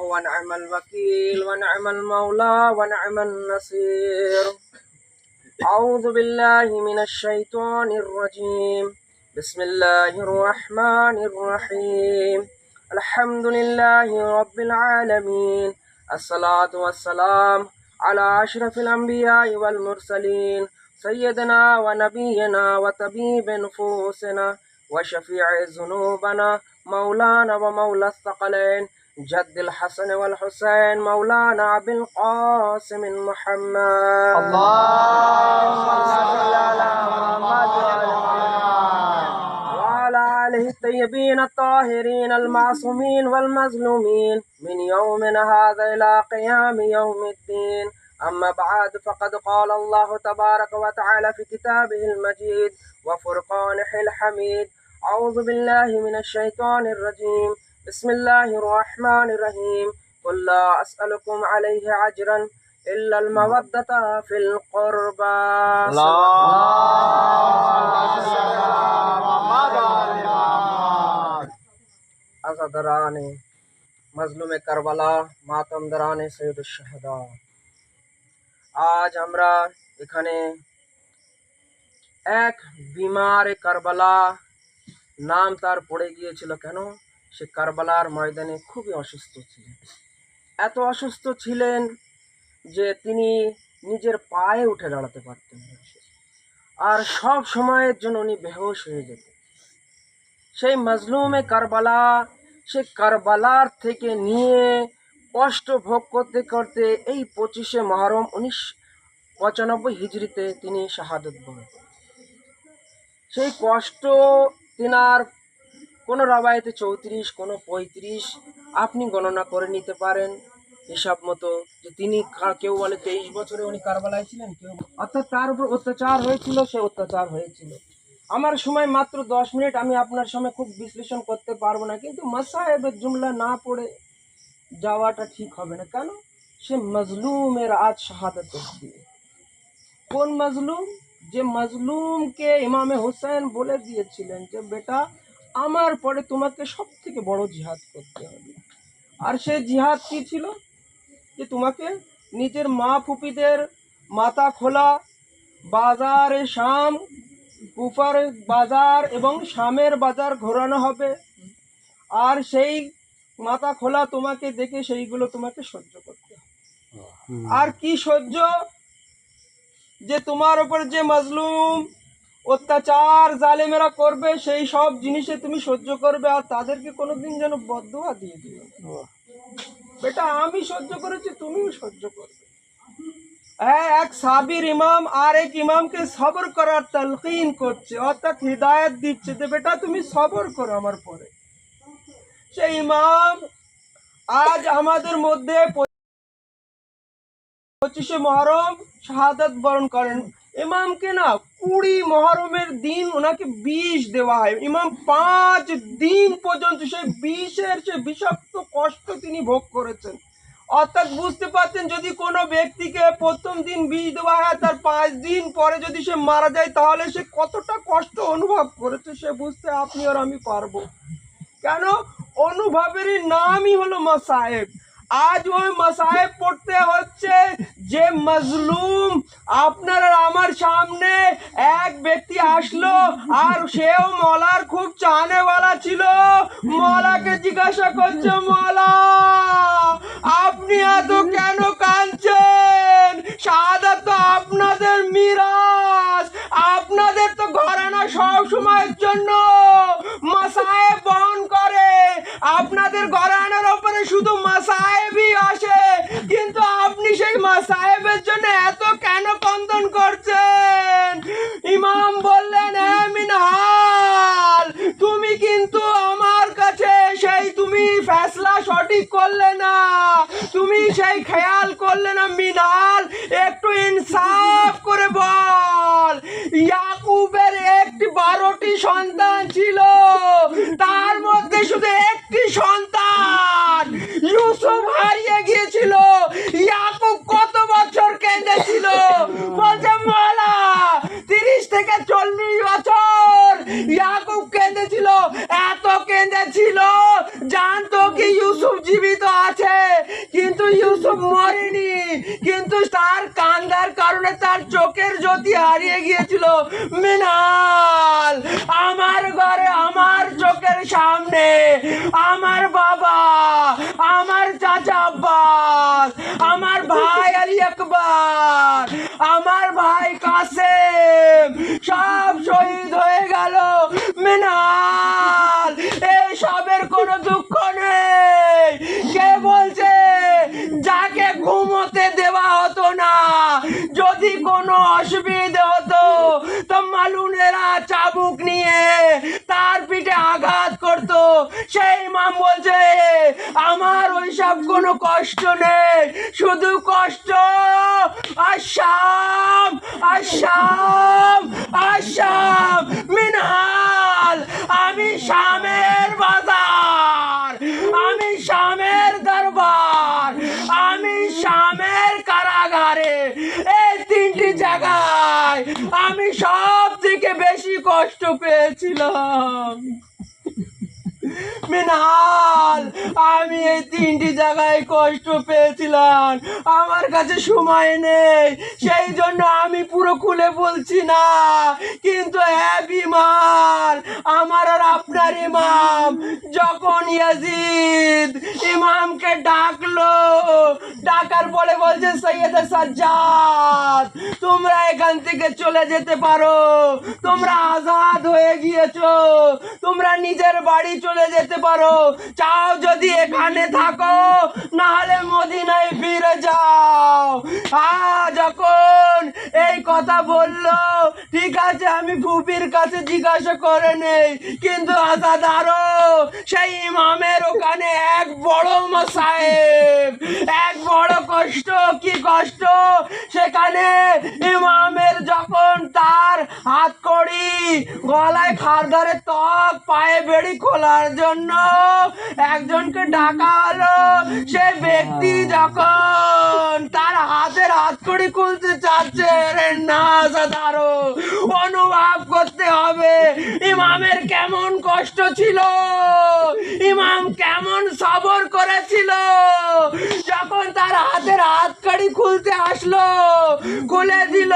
ونعم الوكيل ونعم المولى ونعم النصير. أعوذ بالله من الشيطان الرجيم. بسم الله الرحمن الرحيم. الحمد لله رب العالمين. الصلاة والسلام على أشرف الأنبياء والمرسلين سيدنا ونبينا وطبيب نفوسنا وشفيع ذنوبنا مولانا ومولى الثقلين. جد الحسن والحسين مولانا أبي القاسم محمد. اللهم صل على محمد وعلى آله الطيبين الطاهرين المعصومين والمظلومين من يومنا هذا إلى قيام يوم الدين. أما بعد فقد قال الله تبارك وتعالى في كتابه المجيد وفرقانه الحميد أعوذ بالله من الشيطان الرجيم. بسم الله الرحمن الرحيم قل لا أسألكم عليه أجرا إلا المودة في القربى আজাদারানে মজলুমে কারবালা মাতম দরানে সৈয়দ শাহাদা আজ আমরা এখানে এক বিমারে কারবালা নাম তার পড়ে গিয়েছিল কেন সে কারবালার ময়দানে খুবই অসুস্থ ছিলেন। এত অসুস্থ ছিলেন যে তিনি নিজের পায়ে উঠে দাঁড়াতে পারতেন না। আর সব সময়ের জন্য উনি বেহোশ হয়ে যেতেন। সেই মজলুমে কারবালা, সে কারবালার থেকে নিয়ে কষ্ট ভোগ করতে করতে এই পঁচিশে মহরম উনিশ পঁচানব্বই হিজড়িতে তিনি শাহাদত করেন। সেই কষ্ট তিনার কোনো রাবায়তে চৌত্রিশ, কোনো পঁয়ত্রিশ, আপনি গণনা করে নিতে পারেন। হিসাব মতো যে তিনি কেউ বলে তেইশ বছরে উনি কারবালায় ছিলেন, কেউ অর্থাৎ তার উপর অত্যাচার হয়েছিল, সে অত্যাচার হয়েছিল। আমার সময় মাত্র দশ মিনিট, আমি আপনার সময় খুব বিশ্লেষণ করতে পারব না, কিন্তু মাসাহেবের জুমলা না পড়ে যাওয়াটা ঠিক হবে না। কেন? সে মজলুমের আজ শাহাদত দিয়ে। কোন মজলুম? যে মজলুমকে ইমামে হোসেন বলে দিয়েছিলেন যে, বেটা আমার পরে তোমাকে সব থেকে বড় জিহাদ করতে হবে। আর সেই জিহাদ কি ছিল? যে তোমাকে নিজের মা ফুপিদের মাথা খোলা বাজারে শাম কুফার বাজার এবং শামের বাজার ঘোরানো হবে। আর সেই মাথা খোলা তোমাকে দেখে সেইগুলো তোমাকে সহ্য করতে হবে। আর কি সহ্য? যে তোমার উপর যে মজলুম অত্যাচার জালেমেরা করবে সেই সব জিনিসে তুমি সহ্য করবে আর তাদেরকে কোনোদিন যেন বদুয়া দিয়ে দিও। বেটা আমি সহ্য করেছি তুমিও সহ্য করবে। হ্যাঁ এক সাবির ইমাম আর এক ইমামকে সবর করার তালকিন করছে অর্থাৎ হৃদায়ত দিচ্ছে যে বেটা তুমি সবর করো আমার পরে। সেই ইমাম আজ আমাদের মধ্যে পঁচিশে মহরম শাহাদাত বরণ করেন। ইমামকে না কুড়ি মহরমের দিন ওনাকে বিষ দেওয়া হয়। ইমাম পাঁচ দিন পর্যন্ত সেই বিষের সে বিষাক্ত কষ্ট তিনি ভোগ করেছেন। অর্থাৎ বুঝতে পারছেন, যদি কোনো ব্যক্তিকে প্রথম দিন বিষ দেওয়া হয়, তার পাঁচ দিন পরে যদি সে মারা যায়, তাহলে সে কতটা কষ্ট অনুভব করেছে সে বুঝতে আপনি আর আমি পারব। কেন? অনুভবেরই নামই হলো মাসাহেব আজ ওই মাসায় পড়তে হচ্ছে যে মজলুম আপনার আর আমার সামনে এক ব্যক্তি আসলো আর সেও মলার খুব চানেওয়ালা ছিল। মলাকে জিজ্ঞাসা করছে, মলা, আপনি এত কেন কাঁদছেন সাদা তো আপনাদের মিরাজ আপনাদের তো ঘরানা সব সময়ের জন্য মাসায়েব বহন করে আপনাদের ঘরানার ওপরে শুধু মাসায়েবই আসে। কিন্তু আপনি সেই মাসায়েবের জন্য এত কেন কন্দন করছেন? ইমাম বললেন "হে মিনহাল, তুমি কিন্তু আমার কাছে সেই, তুমি ফেসলা সঠিক করলে না, তুমি সেই খেয়াল করলে না। মিনাল একটু ইনসাফ করে বল। একটি বারোটি সন্তান ছিল। তার মধ্যে শুধু একটি সন্তান ইউসুফ হারিয়ে গিয়েছিল ইয়াকুব কত বছর কেঁদেছিল বলছে মালা তিরিশ থেকে চল্লিশ বছর ইয়াকুব কেঁদেছিল এত কেঁদেছিল জানতো কি ইউসুফ জীবিত আছে গেছে কিন্তু ইউসুফ মরেনি। কিন্তু তার কান্দার কারণে তার চোখের জ্যোতি হারিয়ে গিয়েছিল। মিনাল, আমার ঘরে আমার চোখের সামনে, আমার বাবা, আমার চাচা আব্বাস, আমার ভাই আলী আকবর, আমার ভাই কাসেম, সব শহীদ হয়ে গেল। মিনাল এই সবের কোনো দুঃখ নেই। কে বলছে যাকে ঘুমোতে দেওয়া হতো না, যদি কোনো অসুবিধে হতো, তো মালুনেরা চাবুক নিয়ে তার পিঠে আঘাত করতো। সেই মাম বলছে, আমার ওইসব কোনো কষ্ট নেই, শুধু কষ্ট, আসাম আসাম আসাম। তিনটি জায়গায় আমি সব থেকে বেশি কষ্ট পেয়েছিলাম। মিনহাল আমি এই তিনটি জায়গায় কষ্ট পেয়েছিলাম। আমার কাছে সময় নেই, সেই জন্য আমি পুরো খুলে বলছি না। কিন্তু হ্যাঁ বিমার আমার আর আপনার ইমাম, যখন ইয়াজিদ ইমামকে ডাকলো, ডাকার পরে বলছে, সৈয়দ সাজ্জাদ, তোমরা এখান থেকে চলে যেতে পারো। তোমরা আজাদ হয়ে গিয়েছো। তোমরা নিজের বাড়ি চলে যেতে পারো। চাও যদি এখানে থাকো না হলে মদিনায় ফিরে যাও। হ্যাঁ যখন এই কথা বলল, ঠিক আছে, আমি ফুপির কাছে জিজ্ঞাসা করে নেই, কিন্তু আজাদ আরও সেই ইমামের ওখানে এক বড় মশাইব এক বড় কষ্ট, কি কষ্ট? সেখানে ইমামের যখন তার হাত কড়ি গলায় খারদারে ত্বক, পায়ে বেড়ি খোলার জন্য একজনকে ডাকা হলো। সে ব্যক্তি যখন তার হাতের হাত কড়ি খুলতে চাচ্ছে না অনুভব করতে হবে, ইমামের কেমন কষ্ট ছিল, ইমাম কেমন সবর করেছিল। যখন তার হাতের হাত কাড়ি খুলতে আসলো, খুলে দিল,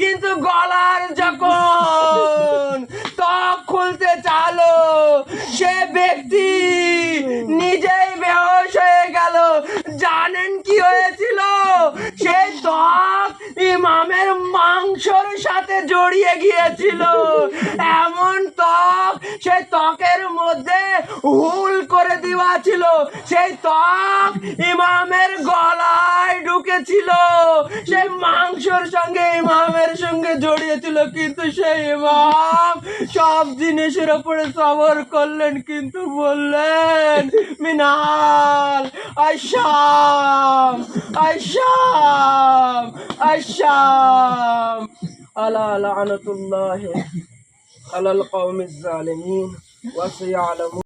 কিন্তু গলার যখন চালো সে ব্যক্তি নিজেই বেহস হয়ে গেল। জানেন কি হয়েছিল? সে ত্বক ইমামের মাংসর সাথে জড়িয়ে গিয়েছিল। এমন ত্বক সেই ত্বকের মধ্যে হুল করে দেওয়া ছিল। সেই ত্বক ইমামের গলায় ঢুকেছিল। সেই মাংসর সঙ্গে ইমামের সঙ্গে জড়িয়েছিল। কিন্তু সেই ইমাম সব জিনিসের উপরে সবর করলেন, কিন্তু বললেন, মিনাল আশাম আশাম আশাম ألا لعنة الله على القوم الظالمين وسيعلمون